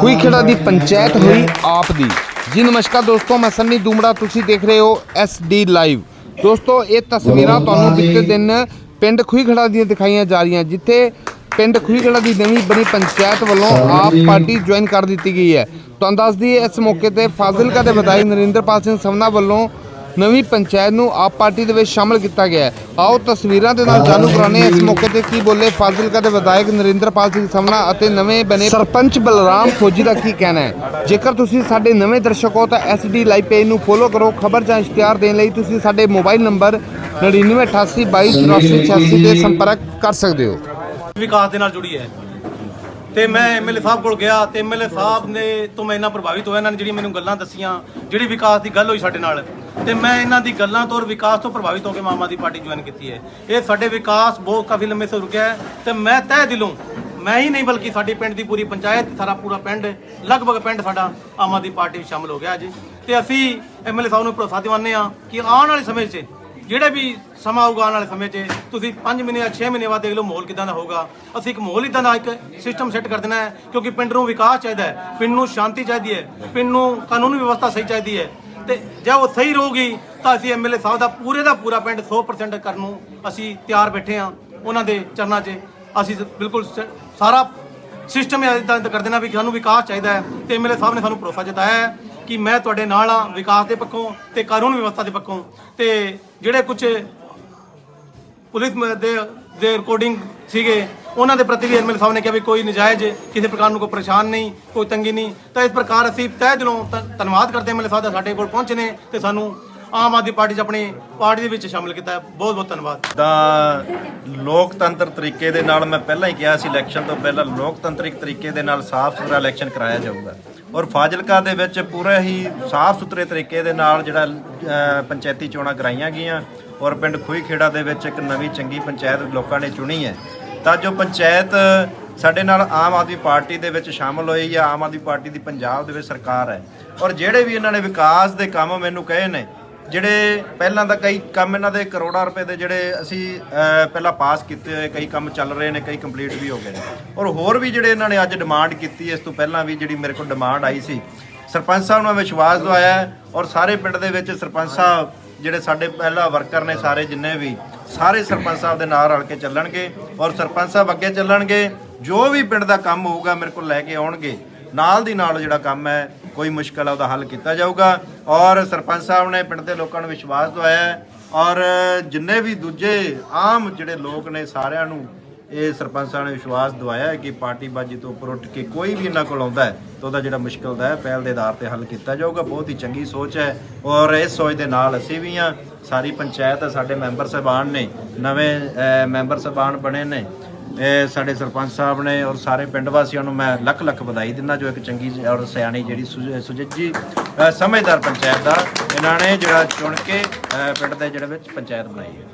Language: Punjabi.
ਖੂਈ ਖੇੜਾ ਦੀ ਪੰਚਾਇਤ ਹੋਈ ਆਪ ਦੀ। ਜੀ ਨਮਸਕਾਰ ਦੋਸਤੋ ਮੈਂ ਸੰਨੀ ਦੂਮੜਾ ਤੁਸੀਂ ਦੇਖ ਰਹੇ ਹੋ ਡੀ ਲਾਈਵ ਦੋਸਤੋ ਇਹ ਤਸਵੀਰਾਂ ਤੁਹਾਨੂੰ ਬੀਤੇ ਦਿਨ ਪਿੰਡ ਖੂਈ ਖੇੜਾ ਦੀਆਂ ਦਿਖਾਈਆਂ ਜਾ ਰਹੀਆਂ ਜਿੱਥੇ ਪਿੰਡ ਖੂਈ ਖੇੜਾ ਦੀ ਨਵੀਂ ਬਣੀ ਪੰਚਾਇਤ ਵੱਲੋਂ ਆਪ ਪਾਰਟੀ ਜੁਆਇਨ ਕਰ ਦਿੱਤੀ ਗਈ ਹੈ। ਤੁਹਾਨੂੰ ਦੱਸ ਦਈਏ ਇਸ ਮੌਕੇ ਤੇ ਫਾਜ਼ਿਲਕਾ ਦੇ ਵਿਧਾਇਕ ਨਰਿੰਦਰਪਾਲ ਸਿੰਘ ਸਮਨਾ ਵੱਲੋਂ ਨਵੀਂ ਪੰਚਾਇਤ ਨੂੰ ਆਪ ਪਾਰਟੀ ਦੇ ਵਿੱਚ ਸ਼ਾਮਲ ਕੀਤਾ ਗਿਆ ਹੈ। ਆਓ ਤਸਵੀਰਾਂ ਦੇ ਨਾਲ ਜਾਣੂ ਕਰਾਉਂਦੇ ਹਾਂ ਇਸ ਮੌਕੇ ਤੇ ਕੀ ਬੋਲੇ ਫਾਜ਼ਿਲਕਾ ਦੇ ਵਿਧਾਇਕ ਨਰਿੰਦਰਪਾਲ ਸਿੰਘ ਸਮਨਾ ਅਤੇ ਨਵੇਂ ਬਣੇ ਸਰਪੰਚ ਬਲਰਾਮ ਫੌਜੀ ਦਾ ਕੀ ਕਹਿਣਾ ਹੈ? ਜੇਕਰ ਤੁਸੀਂ ਸਾਡੇ ਨਵੇਂ ਦਰਸ਼ਕ ਹੋ ਤਾਂ ਐਸਡੀ ਲਾਈਵ ਪੇਜ ਨੂੰ ਫੋਲੋ ਕਰੋ। ਖਬਰ ਜਾਂ ਇਸ਼ਤਿਹਾਰ ਦੇਣ ਲਈ ਤੁਸੀਂ ਸਾਡੇ ਮੋਬਾਈਲ ਨੰਬਰ 9988228486 ਤੇ ਸੰਪਰਕ ਕਰ ਸਕਦੇ ਹੋ। ਵਿਕਾਸ ਦੇ ਨਾਲ ਜੁੜੀ ਹੈ। ਤੇ ਮੈਂ ਐਮਐਲਏ ਸਾਹਿਬ ਕੋਲ ਗਿਆ ਤੇ ਐਮਐਲਏ ਸਾਹਿਬ ਨੇ ਤੋਂ ਮੈਂ ਇੰਨਾ ਪ੍ਰਭਾਵਿਤ ਹੋਇਆ, ਇਹਨਾਂ ਨੇ ਜਿਹੜੀ ਮੈਨੂੰ ਗੱਲਾਂ ਦੱਸੀਆਂ, ਜਿਹੜੀ ਵਿਕਾਸ ਦੀ ਗੱਲ ਹੋਈ ਸਾਡੇ ਨਾਲ ਤੇ ਮੈਂ ਇਹਨਾਂ ਦੀ ਗੱਲਾਂ ਤੋਂ ਔਰ ਵਿਕਾਸ ਤੋਂ ਪ੍ਰਭਾਵਿਤ ਹੋ ਕੇ ਮਾਮਾ ਦੀ ਪਾਰਟੀ ਜੁਆਇਨ ਕੀਤੀ ਹੈ। ਇਹ ਸਾਡੇ ਵਿਕਾਸ ਬਹੁਤ ਕਾਫੀ ਲੰਮੇ ਸੇ ਰੁਕਿਆ ਹੈ ਤੇ ਮੈਂ ਤਹਿ ਦਿਲੋਂ, ਮੈਂ ਹੀ ਨਹੀਂ ਬਲਕਿ ਸਾਡੀ ਪਿੰਡ ਦੀ ਪੂਰੀ ਪੰਚਾਇਤ, ਸਾਰਾ ਪੂਰਾ ਪਿੰਡ, ਲਗਭਗ ਪਿੰਡ ਸਾਡਾ ਆਮ ਆਦਮੀ ਪਾਰਟੀ ਵਿੱਚ ਸ਼ਾਮਲ ਹੋ ਗਿਆ ਅੱਜ। ਤੇ ਅਸੀਂ ਐਮਐਲਏ ਸਾਹਿਬ ਨੂੰ ਭਰੋਸਾ ਦਿਵਾਉਂਦੇ ਆ ਕਿ ਆਉਣ ਵਾਲੇ ਸਮੇਂ 'ਚ, ਜਿਹੜੇ ਵੀ ਸਮਾਂ ਆਊਗਾ ਆਉਣ ਵਾਲੇ ਸਮੇਂ 'ਚ, ਤੁਸੀਂ 5 ਮਹੀਨੇ ਜਾਂ 6 ਮਹੀਨੇ ਬਾਅਦ ਦੇਖ ਲਓ ਮਾਹੌਲ ਕਿਦਾਂ ਦਾ ਹੋਊਗਾ। ਅਸੀਂ ਇੱਕ ਮਾਹੌਲ ਇਦਾਂ ਦਾ ਇੱਕ ਸਿਸਟਮ ਸੈੱਟ ਕਰ ਦੇਣਾ ਹੈ ਕਿਉਂਕਿ ਪਿੰਡ ਨੂੰ ਵਿਕਾਸ ਚਾਹੀਦਾ ਹੈ, ਪਿੰਡ ਨੂੰ ਸ਼ਾਂਤੀ ਚਾਹੀਦੀ ਹੈ, ਪਿੰਡ ਨੂੰ ਕਾਨੂੰਨੀ ਵਿਵਸਥਾ ਸਹੀ ਚਾਹੀਦੀ ਹੈ। ਤੇ ਜੇ ਉਹ ਸਹੀ ਰਹੂਗੀ, ਤਾਂ ਅਸੀਂ ਐਮਐਲਏ ਸਾਹਿਬ ਦਾ ਪੂਰੇ ਦਾ ਪੂਰਾ ਪਿੰਡ 100% ਕਰਨ ਨੂੰ ਅਸੀਂ ਤਿਆਰ ਬੈਠੇ ਹਾਂ ਉਹਨਾਂ ਦੇ ਚਰਨਾਂ 'ਚ। ਅਸੀਂ ਬਿਲਕੁਲ ਸ- ਸਾਰਾ ਸਿਸਟਮ ਇਦਾਂ ਕਰ ਦੇਣਾ ਵੀ ਸਾਨੂੰ ਵਿਕਾਸ ਚਾਹੀਦਾ ਹੈ ਤੇ ਐਮਐਲਏ ਸਾਹਿਬ ਨੇ ਸਾਨੂੰ ਭਰੋਸਾ ਜਤਾਇਆ ਹੈ ਕਿ ਮੈਂ ਤੁਹਾਡੇ ਨਾਲ ਆ ਵਿਕਾਸ ਦੇ ਪੱਖੋਂ ਤੇ ਕਾਨੂੰਨ ਵਿਵਸਥਾ ਦੇ ਪੱਖੋਂ। ਤੇ ਜਿਹੜੇ ਕੁਝ ਪੁਲਿਸ ਦੇ ਦੇ ਰਿਕਾਰਡਿੰਗ ਸੀਗੇ ਉਹਨਾਂ ਦੇ ਪ੍ਰਤੀ ਵੀ ਐਮਐਲ ਸਾਹਿਬ ਨੇ ਕਿਹਾ ਵੀ ਕੋਈ ਨਜਾਇਜ਼ ਕਿਸੇ ਪ੍ਰਕਾਰ ਨੂੰ ਕੋਈ ਪਰੇਸ਼ਾਨ ਨਹੀਂ, ਕੋਈ ਤੰਗੀ ਨਹੀਂ। ਤਾਂ ਇਸ ਪ੍ਰਕਾਰ ਅਸੀਂ ਤਹਿ ਦਿਲੋਂ ਧ- ਧੰਨਵਾਦ ਕਰਦੇ ਐਮਐਲ ਸਾਹਿਬ ਦਾ ਸਾਡੇ ਕੋਲ ਪਹੁੰਚੇ ਨੇ ਤੇ ਸਾਨੂੰ ਆਮ ਆਦਮੀ ਪਾਰਟੀ 'ਚ ਆਪਣੀ ਪਾਰਟੀ ਦੇ ਵਿੱਚ ਸ਼ਾਮਲ ਕੀਤਾ ਬਹੁਤ ਬਹੁਤ ਧੰਨਵਾਦ। ਤਾਂ ਲੋਕਤੰਤਰ ਤਰੀਕੇ ਦੇ ਨਾਲ ਮੈਂ ਪਹਿਲਾਂ ਹੀ ਕਿਹਾ ਸੀ, ਇਲੈਕਸ਼ਨ ਤੋਂ ਪਹਿਲਾਂ ਲੋਕਤੰਤਰਿਕ ਤਰੀਕੇ ਦੇ ਨਾਲ ਸਾਫ਼ ਸੁਥਰਾ ਇਲੈਕਸ਼ਨ ਕਰਾਇਆ ਜਾਊਗਾ। ਔਰ ਫਾਜ਼ਿਲਕਾ ਦੇ ਵਿੱਚ ਪੂਰਾ ਹੀ ਸਾਫ਼ ਸੁਥਰੇ ਤਰੀਕੇ ਦੇ ਨਾਲ ਜਿਹੜਾ ਪੰਚਾਇਤੀ ਚੋਣਾਂ ਕਰਾਈਆਂ ਗਈਆਂ। ਔਰ ਪਿੰਡ ਖੂਹੀ ਖੇੜਾ ਦੇ ਵਿੱਚ ਇੱਕ ਨਵੀਂ ਚੰਗੀ ਪੰਚਾਇਤ ਲੋਕਾਂ ਨੇ ਚੁਣੀ ਹੈ। ਤਾਂ ਜੋ ਪੰਚਾਇਤ ਸਾਡੇ ਨਾਲ ਆਮ ਆਦਮੀ ਪਾਰਟੀ ਦੇ ਵਿੱਚ ਸ਼ਾਮਲ ਹੋਈ ਜਾਂ ਆਮ ਆਦਮੀ ਪਾਰਟੀ ਦੀ ਪੰਜਾਬ ਦੇ ਵਿੱਚ ਸਰਕਾਰ ਹੈ। ਔਰ ਜਿਹੜੇ ਵੀ ਇਹਨਾਂ ਨੇ ਵਿਕਾਸ ਦੇ ਕੰਮ ਮੈਨੂੰ ਕਹੇ ਨੇ, ਜਿਹੜੇ ਪਹਿਲਾਂ ਤਾਂ ਕਈ ਕੰਮ ਇਹਨਾਂ ਦੇ ਕਰੋੜਾਂ ਰੁਪਏ ਦੇ ਜਿਹੜੇ ਅਸੀਂ ਪਹਿਲਾਂ ਪਾਸ ਕੀਤੇ ਹੋਏ, ਕਈ ਕੰਮ ਚੱਲ ਰਹੇ ਨੇ, ਕਈ ਕੰਪਲੀਟ ਵੀ ਹੋ ਗਏ ਨੇ। ਔਰ ਹੋਰ ਵੀ ਜਿਹੜੇ ਇਹਨਾਂ ਨੇ ਅੱਜ ਡਿਮਾਂਡ ਕੀਤੀ, ਇਸ ਤੋਂ ਪਹਿਲਾਂ ਵੀ ਜਿਹੜੀ ਮੇਰੇ ਕੋਲ ਡਿਮਾਂਡ ਆਈ ਸੀ, ਸਰਪੰਚ ਸਾਹਿਬ ਨੂੰ ਮੈਂ ਵਿਸ਼ਵਾਸ ਦਵਾਇਆ ਔਰ ਸਾਰੇ ਪਿੰਡ ਦੇ ਵਿੱਚ ਸਰਪੰਚ ਸਾਹਿਬ ਜਿਹੜੇ ਸਾਡੇ ਪਹਿਲਾ ਵਰਕਰ ਨੇ ਸਾਰੇ ਜਿੰਨੇ ਵੀ, ਸਾਰੇ ਸਰਪੰਚ ਸਾਹਿਬ ਦੇ ਨਾਲ ਰਲ ਕੇ ਚੱਲਣਗੇ ਔਰ ਸਰਪੰਚ ਸਾਹਿਬ ਅੱਗੇ ਚੱਲਣਗੇ, ਜੋ ਵੀ ਪਿੰਡ ਦਾ ਕੰਮ ਹੋਊਗਾ ਮੇਰੇ ਕੋਲ ਲੈ ਕੇ ਆਉਣਗੇ। ਨਾਲ ਦੀ ਨਾਲ ਜਿਹੜਾ ਕੰਮ ਹੈ, ਕੋਈ ਮੁਸ਼ਕਲ ਹੈ ਉਹਦਾ ਹੱਲ ਕੀਤਾ ਜਾਊਗਾ। ਔਰ ਸਰਪੰਚ ਸਾਹਿਬ ਨੇ ਪਿੰਡ ਦੇ ਲੋਕਾਂ ਨੂੰ ਵਿਸ਼ਵਾਸ ਦਵਾਇਆ ਔਰ ਜਿੰਨੇ ਵੀ ਦੂਜੇ ਆਮ ਜਿਹੜੇ ਲੋਕ ਨੇ ਸਾਰਿਆਂ ਨੂੰ ਇਹ ਸਰਪੰਚ ਸਾਹਿਬ ਨੇ ਵਿਸ਼ਵਾਸ ਦਵਾਇਆ ਹੈ ਕਿ ਪਾਰਟੀ ਬਾਜੀ ਤੋਂ ਉੱਪਰ ਉੱਠ ਕੇ ਕੋਈ ਵੀ ਇਹਨਾਂ ਕੋਲ ਆਉਂਦਾ ਹੈ ਤਾਂ ਉਹਦਾ ਜਿਹੜਾ ਮੁਸ਼ਕਲ ਦਾ ਹੈ, ਪਹਿਲ ਦੇ ਆਧਾਰ ਤੇ ਹੱਲ ਕੀਤਾ ਜਾਊਗਾ। ਬਹੁਤ ਹੀ ਚੰਗੀ ਸੋਚ ਹੈ ਔਰ ਇਸ ਸੋਚ ਦੇ ਨਾਲ ਅਸੀਂ ਵੀ ਹਾਂ। ਸਾਰੀ ਪੰਚਾਇਤ, ਸਾਡੇ ਮੈਂਬਰ ਸਾਹਿਬਾਨ ਨੇ, ਨਵੇਂ ਮੈਂਬਰ ਸਾਹਿਬਾਨ ਬਣੇ ਨੇ ਇਹ ਸਾਡੇ ਸਰਪੰਚ ਸਾਹਿਬ ਨੇ ਔਰ ਸਾਰੇ ਪਿੰਡ ਵਾਸੀਆਂ ਨੂੰ ਮੈਂ ਲੱਖ ਲੱਖ ਵਧਾਈ ਦਿੰਦਾ, ਜੋ ਇੱਕ ਚੰਗੀ ਔਰ ਸਿਆਣੀ ਜਿਹੜੀ ਸੁਝ- ਸੁਚੱਜੀ ਸਮਝਦਾਰ ਪੰਚਾਇਤ ਦਾ, ਇਹਨਾਂ ਨੇ ਜਿਹੜਾ ਚੁਣ ਕੇ ਪਿੰਡ ਦੇ ਜਿਹੜੇ ਵਿੱਚ ਪੰਚਾਇਤ ਬਣਾਈ ਹੈ।